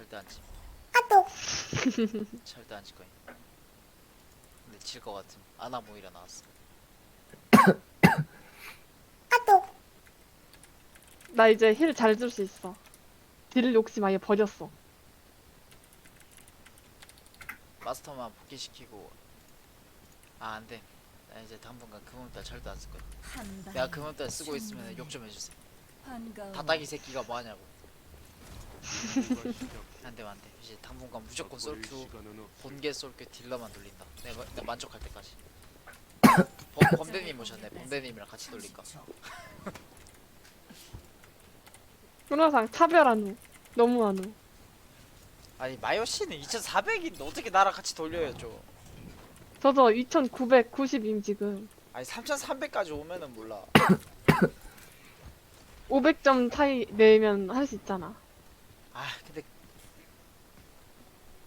절대 안 지. 절대 안질 거야. 근데 질것 같음. 아나 모이라 나왔어. 나 이제 힐 잘 줄 수 있어. 딜 욕심 아예 버렸어. 마스터만 복귀시키고 아 안돼. 나 이제 당분간 금음달 절대 안 쓸 거야. 내가 금음달 쓰고 있으면 욕 좀 해주세요. 바닥이 새끼가 뭐하냐고. 안돼 안돼. 이제 당분간 무조건 솔큐 본계 솔큐 딜러만 돌린다. 내가, 내가 만족할 때까지. 범, 범대님 오셨네. 범대님이랑 같이 돌릴까? 꾸나상 차별한 후. 너무한 후. 아니 마요 씨는 2,400인데 어떻게 나랑 같이 돌려요 좀. 저저 2990임 지금. 아니 3,300까지 오면은 몰라. 500점 차이 내면 할 수 있잖아. 아 근데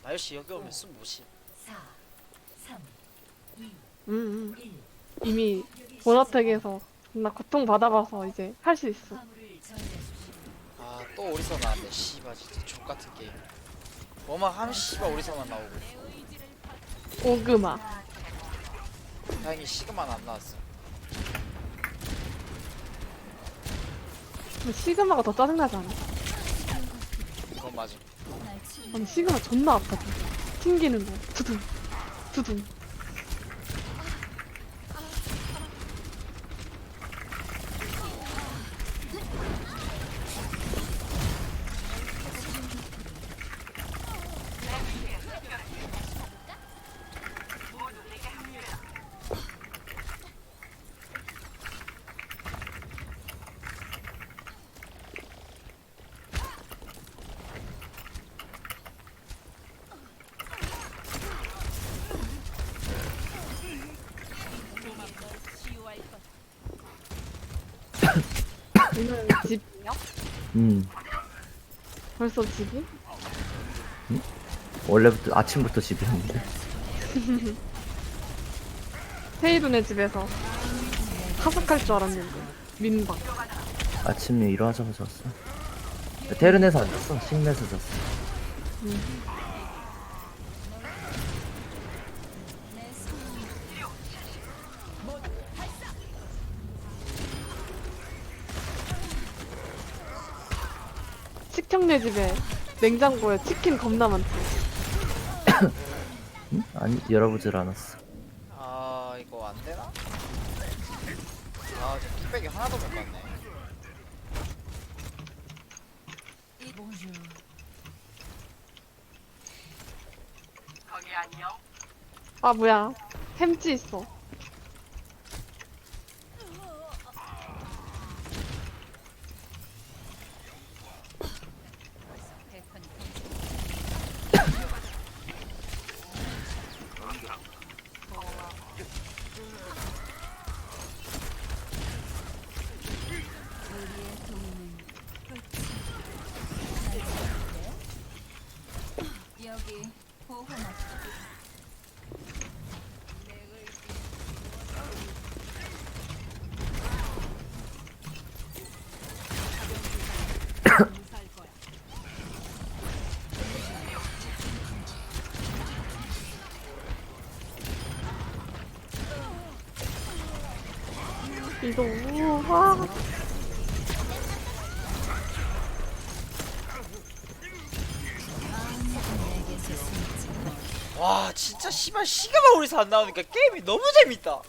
마요 씨 여기 오면 숨 못 쉬. 음, 음. 이미 보너텍에서 나 고통 받아봐서 이제 할 수 있어. 아또 오리사 나왔네. 씨발 진짜 족 같은 게임. 뭐만 하면 씨발 오리사만 나오고. 오그마. 다행히 시그마는 안 나왔어. 근데 시그마가 더 짜증나지 않아? 그건 맞아. 아니 시그마 존나 아파. 튕기는 거. 두둥. 두둥. 오늘 집이야? 음. 벌써 집이? 원래부터 아침부터 집이었는데. 헤이돈의 집에서 하숙할 줄 알았는데 민박. 아침에 일어나자마자 잤어. 테른에서 안 잤어? 식내에서 잤어 식청네 집에 냉장고에 치킨 겁나 많대 응? 아니 열어보질 않았어 아 이거 안 되나? 아 지금 킥백이 하나도 못 갔네. 아 뭐야 햄찌 있어 이거 우와 와 진짜 씨발 시그마 오리사 안 나오니까 게임이 너무 재밌다.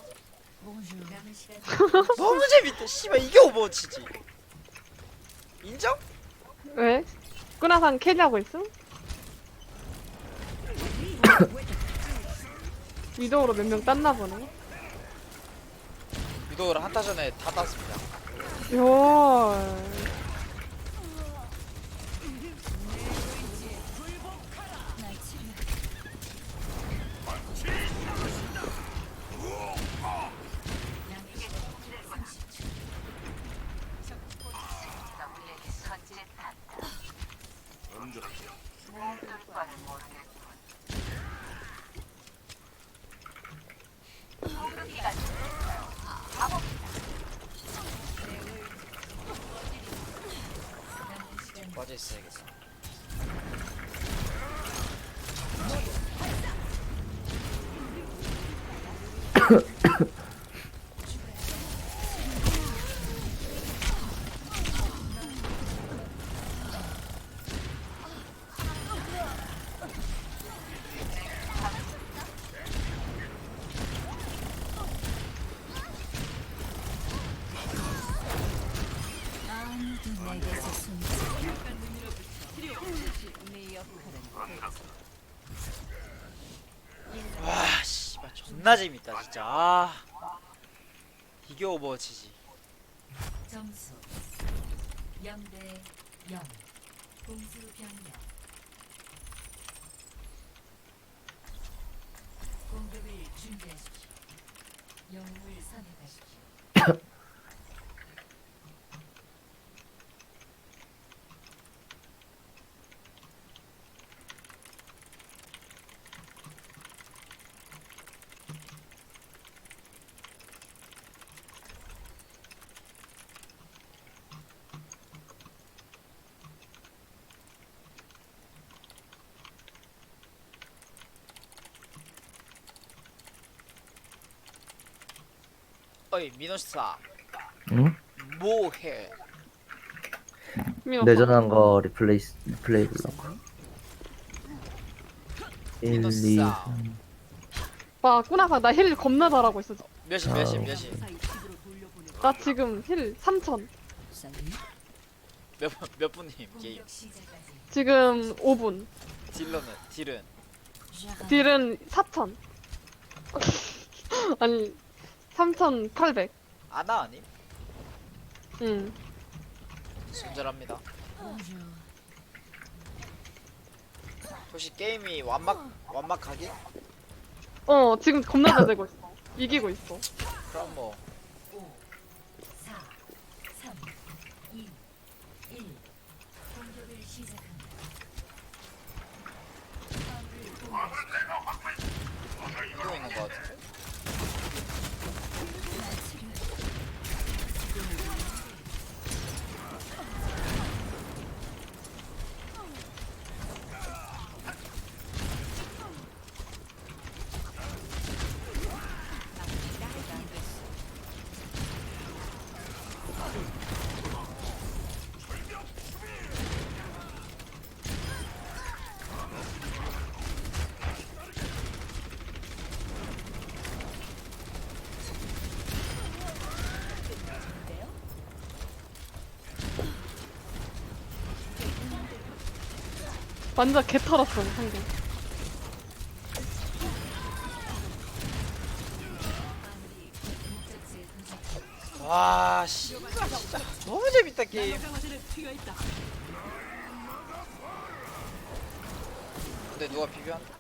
너무 재밌다. 씨발 이게 오버워치지. 인정? 왜? 꾸나상 캐리하고 있음? 위도우로 몇 명 땄나 보네 유도를 한타 전에 다 땄습니다. 요 빠져 있어야겠어. 존나 재밌다 진짜. 아 이게 오버워치지. 점수 0대 0 공수 변경. 공격을 준비하십시오. 영웅을 선택하십시오 어이 미노스타 응? 뭐해? 내전한 거 리플레이 리플레이 보려고 1, 2, 미노스타 3봐 꾸나가 나 힐 겁나 잘하고 있어 몇시 몇시 몇시 나 지금 힐3000 몇몇 분님 게임? 지금 5분. 딜러는 딜은? 딜은 4000 아니 3800 아나 아님? 응. 손절합니다. 혹시 게임이 완막 완막하긴? 어 지금 겁나 잘 되고 있어. 이기고 있어. 그럼 뭐 5 4 3 2 1 공격을 시작합니다 화물을 공유하십시오. 이거 있는 거 같은데? 완전 개 털었어 상대. 와 진짜 너무 재밌다 게임. 근데 누가 비벼한다?